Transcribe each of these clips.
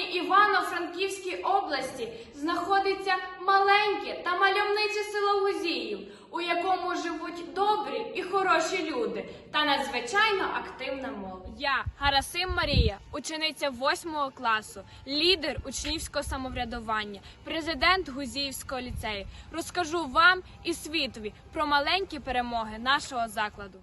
сучасній Івано-Франківській області знаходиться маленьке та мальовниче село Гузіїв, у якому живуть добрі і хороші люди та надзвичайно активна молодь. Я Гарасим Марія, учениця 8 класу, лідер учнівського самоврядування, президент Гузіївського ліцею. Розкажу вам і світові про маленькі перемоги нашого закладу.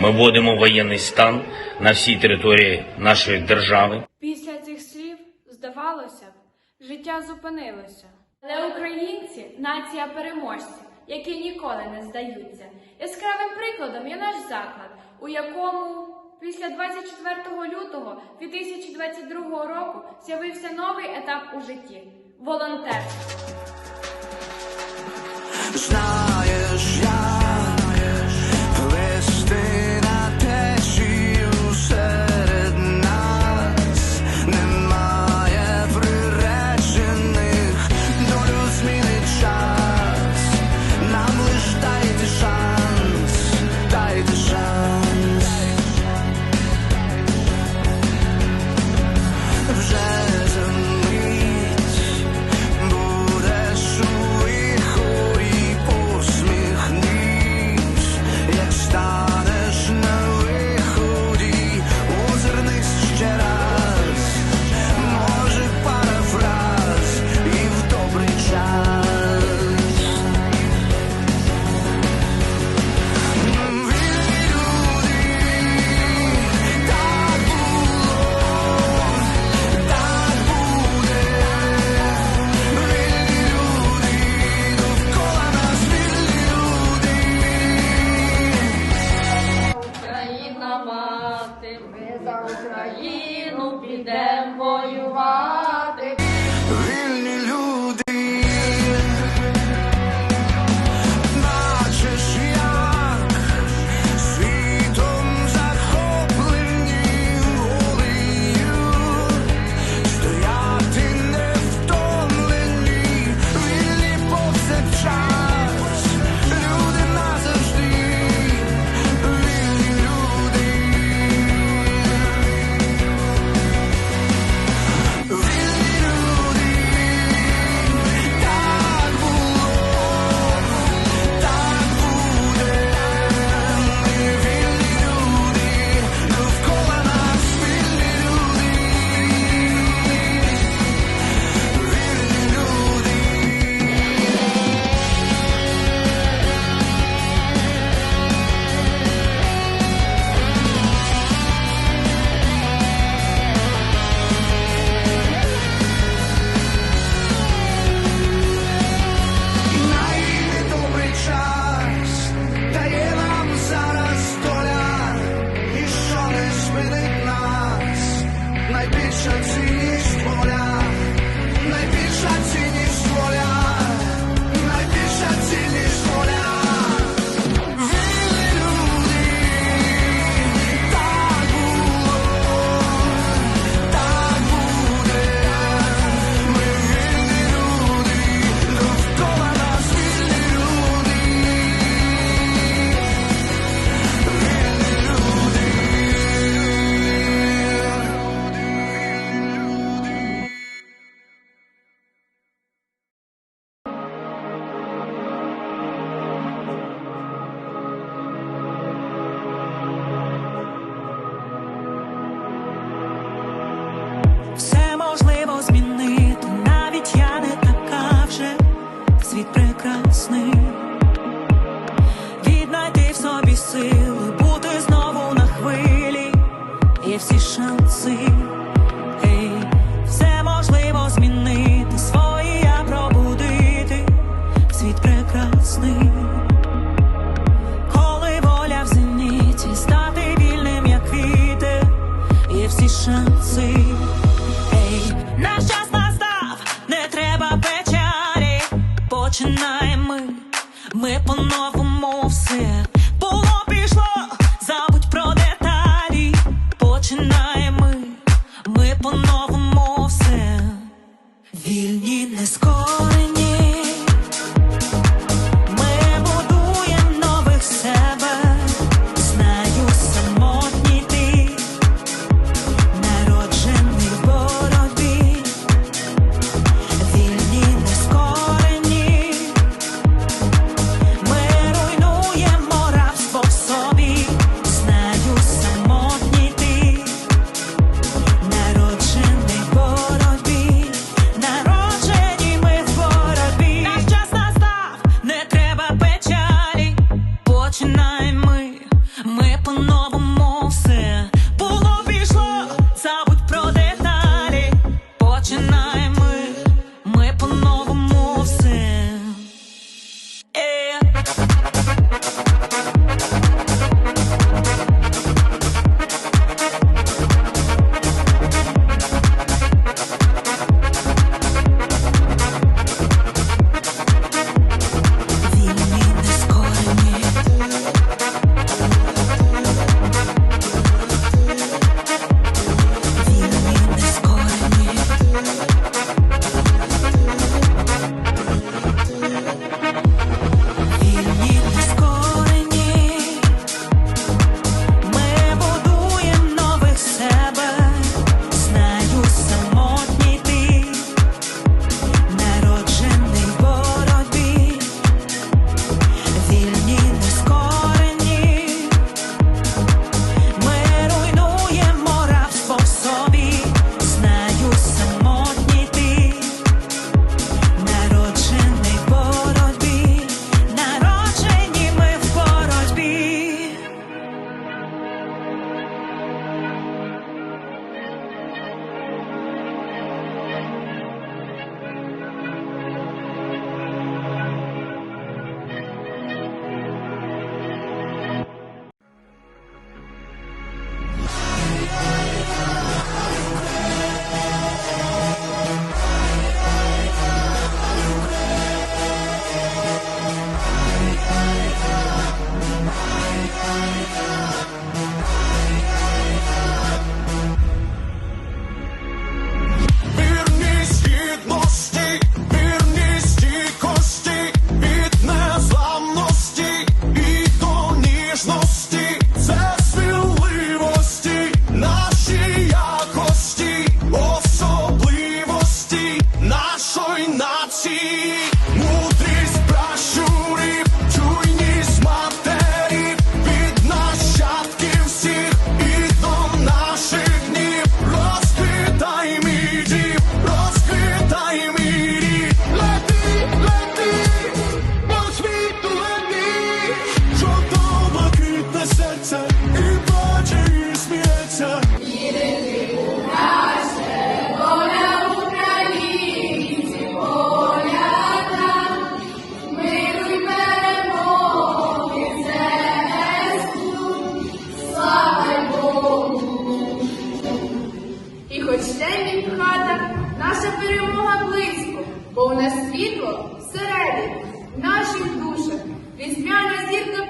Ми вводимо воєнний стан на всій території нашої держави. Після цих слів, здавалося б, життя зупинилося. Але українці нація переможців, які ніколи не здаються. Яскравим прикладом є наш заклад, у якому після 24 лютого 2022 року з'явився новий етап у житті волонтерство. Знаєш, як світ прекрасний. Віднайти в собі сили, бути знову на хвилі, є всі шанси. Ей, все можливо змінити, свої пробудити, світ прекрасний. Коли воля в зеніті, стати вільним, як вітер, є всі шанси. Починаємо ми, ми по-новому все. Було пішло, забудь про деталі. Починаємо ми, ми по-новому все. Вільні не скорені. перемога близько, бо у нас світло всередині, в наших душах, візьмяна зірка.